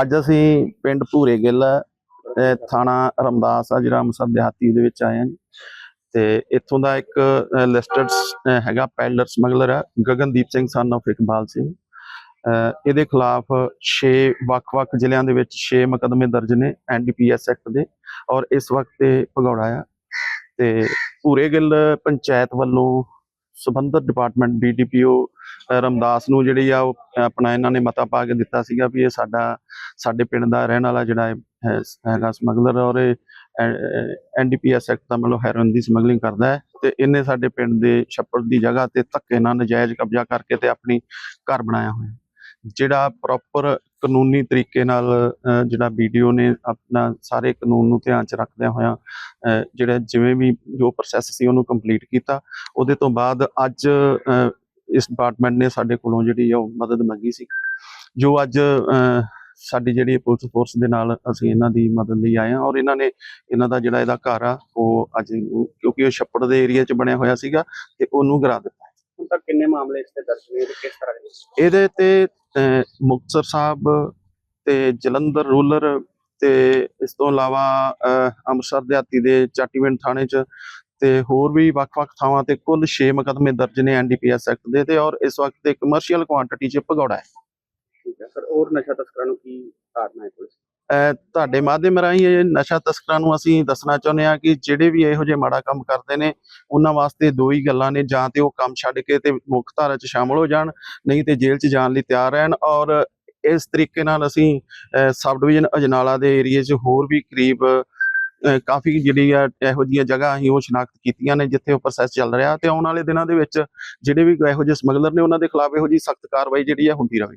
ਅੱਜ ਅਸੀਂ ਪਿੰਡ ਭੂਰੇ ਗਿੱਲ ਥਾਣਾ ਰਮਦਾਸ ਆ, ਜਿਹੜਾ ਅੰਮ੍ਰਿਤਸਰ ਦਿਹਾਤੀ ਦੇ ਵਿੱਚ ਆਏ ਹਾਂ ਜੀ। ਤੇ ਇੱਥੋਂ ਦਾ ਇੱਕ ਲਿਸਟਡ ਹੈਗਾ ਪੈਲਰ ਸਮਗਲਰ ਆ, ਗਗਨਦੀਪ ਸਿੰਘ ਸਨ of ਇਕਬਾਲ ਸਿੰਘ ਇਹਦੇ ਖਿਲਾਫ 6 ਵੱਖ-ਵੱਖ ਜ਼ਿਲ੍ਹਿਆਂ ਦੇ ਵਿੱਚ 6 ਮੁਕੱਦਮੇ ਦਰਜ ਨੇ ਐਨਡੀਪੀਐਸ ਐਕਟ ਦੇ, ਔਰ ਇਸ ਵਕਤ ਇਹ ਭਗੌੜਾ ਆ ਤੇ ਭੂਰੇ ਗਿੱਲ ਪੰਚਾਇਤ ਵੱਲੋਂ ਸੰਬੰਧਿਤ ਡਿਪਾਰਟਮੈਂਟ ਬੀਡੀਪੀਓ ਰਮਦਾਸ ਨੂੰ ਜਿਹੜੀ ਆ ਉਹ ਆਪਣਾ ਇਹਨਾਂ ਨੇ ਮਤਾ ਪਾ ਕੇ ਦਿੱਤਾ ਸੀਗਾ ਵੀ ਇਹ ਸਾਡਾ, ਸਾਡੇ ਪਿੰਡ ਦਾ ਰਹਿਣ ਵਾਲਾ ਜਿਹੜਾ ਹੈਗਾ ਸਮਗਲਰ ਔਰ ਇਹ ਐਨਡੀਪੀਐਸ ਐਕਟ ਦਾ ਮਤਲਬ ਹੈਰੋਇਨ ਦੀ ਸਮਗਲਿੰਗ ਕਰਦਾ ਹੈ ਤੇ ਇਹਨੇ ਸਾਡੇ ਪਿੰਡ ਦੇ ਛੱਪੜ ਦੀ ਜਗ੍ਹਾ ਤੇ ਧੱਕੇ ਨਾਲ ਨਜਾਇਜ਼ ਕਬਜ਼ਾ ਕਰਕੇ ਤੇ ਆਪਣੀ ਘਰ ਬਣਾਇਆ ਹੋਇਆ। ਜਿਹੜਾ ਪ੍ਰੋਪਰ ਕਾਨੂੰਨੀ ਤਰੀਕੇ ਨਾਲ ਅਹ, ਜਿਹੜਾ ਵੀਡੀਓ ਨੇ ਆਪਣਾ ਸਾਰੇ ਕਾਨੂੰਨ ਨੂੰ ਧਿਆਨ ਚ ਰੱਖਦਿਆਂ ਹੋਇਆਂ ਜਿਹੜਾ ਜਿਵੇਂ ਵੀ ਜੋ ਪ੍ਰੋਸੈਸ ਸੀ ਉਹਨੂੰ ਕੰਪਲੀਟ ਕੀਤਾ। ਉਹਦੇ ਤੋਂ ਬਾਅਦ ਅੱਜ ਇਸ ਡਿਪਾਰਟਮੈਂਟ ਨੇ ਸਾਡੇ ਕੋਲੋਂ ਜਿਹੜੀ ਆ ਉਹ ਮਦਦ ਮੰਗੀ ਸੀ। ਜੋ ਅੱਜ ਸਾਡੀ ਜਿਹੜੀ ਪੁਲਿਸ ਫੋਰਸ ਦੇ ਨਾਲ ਅਸੀਂ ਇਹਨਾਂ ਦੀ ਮਦਦ ਲਈ ਆਏ ਹਾਂ ਔਰ ਇਹਨਾਂ ਨੇ ਇਹਨਾਂ ਦਾ ਜਿਹੜਾ ਇਹਦਾ ਘਰ ਆ ਉਹ ਅੱਜ ਕਿਉਂਕਿ ਉਹ ਛੱਪੜ ਦੇ ਏਰੀਆ 'ਚ ਬਣਿਆ ਹੋਇਆ ਸੀਗਾ ਤੇ ਉਹਨੂੰ ਗਿਰਾ ਦਿੱਤਾ। ਤੱਕ ਕਿੰਨੇ ਮਾਮਲੇ ਇਸ ਤੇ ਦਰਜ ਤੇ ਕਿਸ ਤਰ੍ਹਾਂ ਦੇ ਇਹਦੇ ਤੇ ਮੁਕਤਸਰ ਸਾਹਿਬ ਤੇ ਜਲੰਧਰ ਰੂਰਲ ਤੇ ਇਸ ਤੋਂ ਇਲਾਵਾ ਅੰਮ੍ਰਿਤਸਰ ਦਿਹਾਤੀ ਦੇ ਚਾਟੀਵਿੰਡ ਥਾਣੇ 'ਚ ਤੇ ਹੋਰ ਵੀ ਵੱਖ-ਵੱਖ ਥਾਵਾਂ ਤੇ ਕੁੱਲ 6 ਮੁਕੱਦਮੇ ਦਰਜ ਨੇ ਐਨਡੀਪੀਐਸ ਐਕਟ ਦੇ ਤੇ ਔਰ ਇਸ ਵਕਤ ਤੇ ਕਮਰਸ਼ੀਅਲ ਕੁਆਂਟੀਟੀ 'ਚ ਭਗੌੜਾ ਹੈ। ਠੀਕ ਹੈ ਸਰ ਹੋਰ ਨਸ਼ਾ ਤਸਕਰਾਂ ਨੂੰ ਕੀ ਕਾਰਨਾ ਹੈ ਪੁਲਿਸ? ਤੁਹਾਡੇ ਮਾਧਿਅਮ ਰਾਹੀਂ ਇਹ ਨਸ਼ਾ ਤਸਕਰਾਂ ਨੂੰ ਅਸੀਂ ਦੱਸਣਾ ਚਾਹੁੰਦੇ ਹਾਂ ਕਿ ਜਿਹੜੇ ਵੀ ਇਹੋ ਜਿਹੇ ਮਾੜਾ ਕੰਮ ਕਰਦੇ ਨੇ, ਉਹਨਾਂ ਵਾਸਤੇ ਦੋ ਹੀ ਗੱਲਾਂ ਨੇ, ਜਾਂ ਤੇ ਉਹ ਕੰਮ ਛੱਡ ਕੇ ਤੇ ਮੁੱਖ ਧਾਰਾ 'ਚ ਸ਼ਾਮਲ ਹੋ ਜਾਣ, ਨਹੀਂ ਤੇ ਜੇਲ੍ਹ 'ਚ ਜਾਣ ਲਈ ਤਿਆਰ ਰਹਿਣ ਔਰ ਇਸ ਤਰੀਕੇ ਨਾਲ ਅਸੀਂ ਸਬ ਡਿਵੀਜ਼ਨ ਅਜਨਾਲਾ ਦੇ ਏਰੀਏ 'ਚ ਹੋਰ ਵੀ ਕਰੀਬ ਕਾਫੀ ਜਿਹੜੀ ਆ ਇਹੋ ਜਿਹੀਆਂ ਜਗ੍ਹਾ ਅਸੀਂ ਉਹ ਸ਼ਨਾਖਤ ਕੀਤੀਆਂ ਨੇ ਜਿੱਥੇ ਉਹ ਪ੍ਰੋਸੈਸ ਚੱਲ ਰਿਹਾ ਤੇ ਆਉਣ ਵਾਲੇ ਦਿਨਾਂ ਦੇ ਵਿੱਚ ਜਿਹੜੇ ਵੀ ਇਹੋ ਜਿਹੇ ਸਮਗਲਰ ਨੇ ਉਹਨਾਂ ਦੇ ਖਿਲਾਫ ਇਹੋ ਜਿਹੀ ਸਖਤ ਕਾਰਵਾਈ ਜਿਹੜੀ ਆ ਹੁੰਦੀ ਰਹੇ